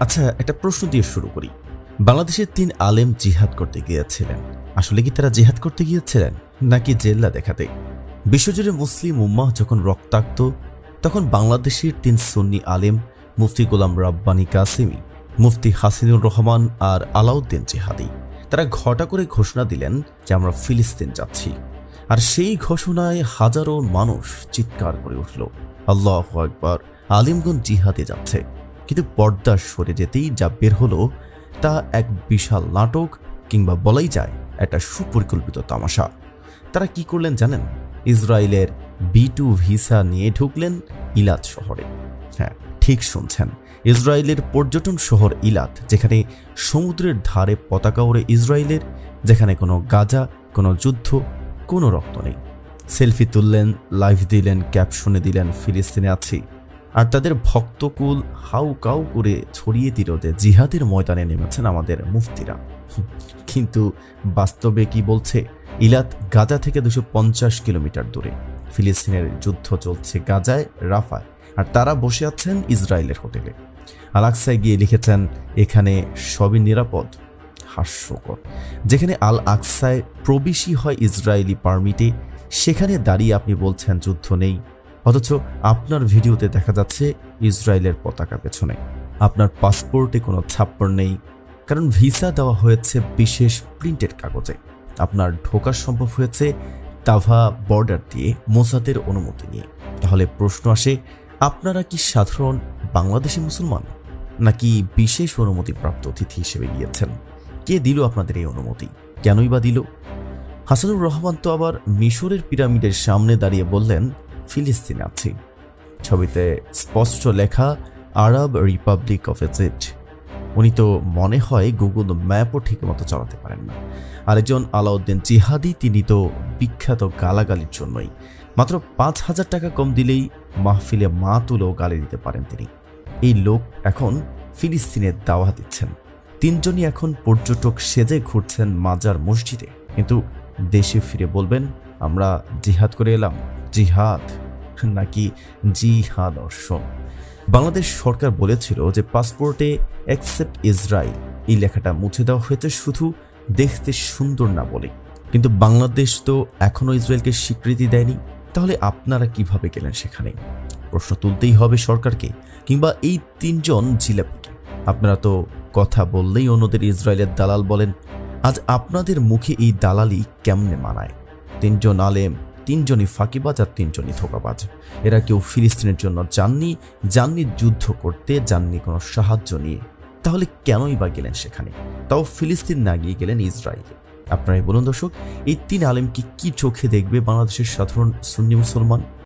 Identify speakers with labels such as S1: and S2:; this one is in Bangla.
S1: আচ্ছা একটা প্রশ্ন দিয়ে শুরু করি। বাংলাদেশের তিন আলেম জিহাদ করতে গিয়েছিলেন। আসলে কি তারা জিহাদ করতে গিয়েছিলেন? নাকি জেল্লা দেখাতে? বিশ্বজুড়ে মুসলিম উম্মাহ যখন রক্তাক্ত, তখন বাংলাদেশের তিন সুন্নি আলেম, মুফতি গোলাম রাব্বানী কাসিমি, মুফতি হাসিনুর রহমান আর আলাউদ্দিন জিহাদি, তারা ঘটা করে ঘোষণা দিলেন যে আমরা ফিলিস্তিন যাচ্ছি। আর সেই ঘোষণায় হাজারো মানুষ চিৎকার করে উঠল, আল্লাহ একবার আলিমগঞ্জ জিহাদে যাচ্ছে। কিন্তু পর্দা সরে যেতেই যা বের হলো তা এক বিশাল নাটক কিংবা বলাই যায় একটা সুপরিকল্পিত তামাশা। তারা কি করলেন জানেন? ইসরায়েলের বি টু ভিসা নিয়ে ঢুকলেন ইলাত শহরে। হ্যাঁ ঠিক শুনছেন। ইসরায়েলের পর্যটন শহর ইলাত, যেখানে সমুদ্রের ধারে পতাকা ওড়ে ইসরায়েলের, যেখানে কোনো গাজা, কোনো যুদ্ধ, কোনো রক্ত নেই। সেলফি তুললেন, লাইভ দিলেন, ক্যাপশনে দিলেন ফিলিস্তিনে আছি। আর তাদের ভক্তকুল হাউ কাউ করে ছড়িয়ে যে জিহাদের ময়দানে নেমেছেন আমাদের মুফতিরা। কিন্তু বাস্তবে কি বলছে? ইলাত গাজা থেকে দুশো পঞ্চাশ কিলোমিটার দূরে। ফিলিস্তিনের যুদ্ধ চলছে গাজায়, রাফায়, আর তারা বসে আছেন ইসরায়েলের হোটেলে। আলাক্সায় গিয়ে লিখেছেন, এখানে সবই নিরাপদ। হাস্যকর। যেখানে আল আকসায় প্রবেশই হয় ইসরায়েলি পারমিটে, সেখানে দাঁড়িয়ে আপনি বলছেন, যুদ্ধ নেই। অথচ আপনার ভিডিওতে দেখা যাচ্ছে ইসরায়েলের পতাকা পেছনে। আপনার পাসপোর্টে কোনো ছাপ্পর নেই, কারণ ভিসা দেওয়া হয়েছে বিশেষ প্রিন্টেড কাগজে। আপনার ঢোকা সম্ভব হয়েছে তাভা বর্ডার দিয়ে মোসাদের অনুমতি নিয়ে। তাহলে প্রশ্ন আসে, আপনারা কি সাধারণ বাংলাদেশি মুসলমান? নাকি বিশেষ অনুমতিপ্রাপ্ত অতিথি হিসেবে গিয়েছেন? কে দিল আপনাদের এই অনুমতি? কেনই বা দিল? হাসানুর রহমান তো আবার মিশরের পিরামিডের সামনে দাঁড়িয়ে বললেন ফিলিস্তিনে আছি। ছবিতে স্পষ্ট লেখা, আরব রিপাবলিক অফ ইজিপ্ট। উনি তো মনে হয় গুগল ম্যাপও ঠিকমতো চালাতে পারেন না। আরেকজন আলাউদ্দিন জিহাদি, তিনি তো বিখ্যাত গালাগালির জন্যই। মাত্র পাঁচ হাজার টাকা কম দিলেই মাহফিলে মা তুলেও গালি দিতে পারেন তিনি। এই লোক এখন ফিলিস্তিনের দাওয়া দিচ্ছেন। তিনজনই এখন পর্যটক সেজে ঘুরছেন মাজার মসজিদে। কিন্তু দেশে ফিরে বলবেন, আমরা জিহাদ করে এলাম। জিহাদ, নাকি জিহাদ অর্শন বাংলাদেশ সরকার বলেছিল যে পাসপোর্টে অ্যাকসেপ্ট ইসরায়েল। এই লেখাটা মুছে দেওয়া হয়েছে শুধু দেখতে সুন্দর না বলে। কিন্তু বাংলাদেশ তো এখনও ইসরায়েলকে স্বীকৃতি দেয়নি। তাহলে আপনারা কীভাবে গেলেন সেখানে? প্রশ্ন তুলতেই হবে সরকারকে, কিংবা এই তিনজন জিলাপিকে। আপনারা তো কথা বললেই অন্যদের ইসরায়েলের দালাল বলেন। আজ আপনাদের মুখে এই দালালি কেমনে মানায়? তিনজন আলেম তিনজনই ফাঁকিবাজ আর তিনজনই ধোকাবাজ। এরা কেউ ফিলিস্তিনের জন্য যাননি যাননি যুদ্ধ করতে, যাননি কোনো সাহায্য নিয়ে। তাহলে কেনই বা গেলেন সেখানে? তাও ফিলিস্তিন না গিয়ে গেলেন ইসরায়েলে। আপনারাই বলুন দর্শক, এই তিন আলেমকে কি চোখে দেখবে বাংলাদেশের সাধারণ সুন্নি মুসলমান?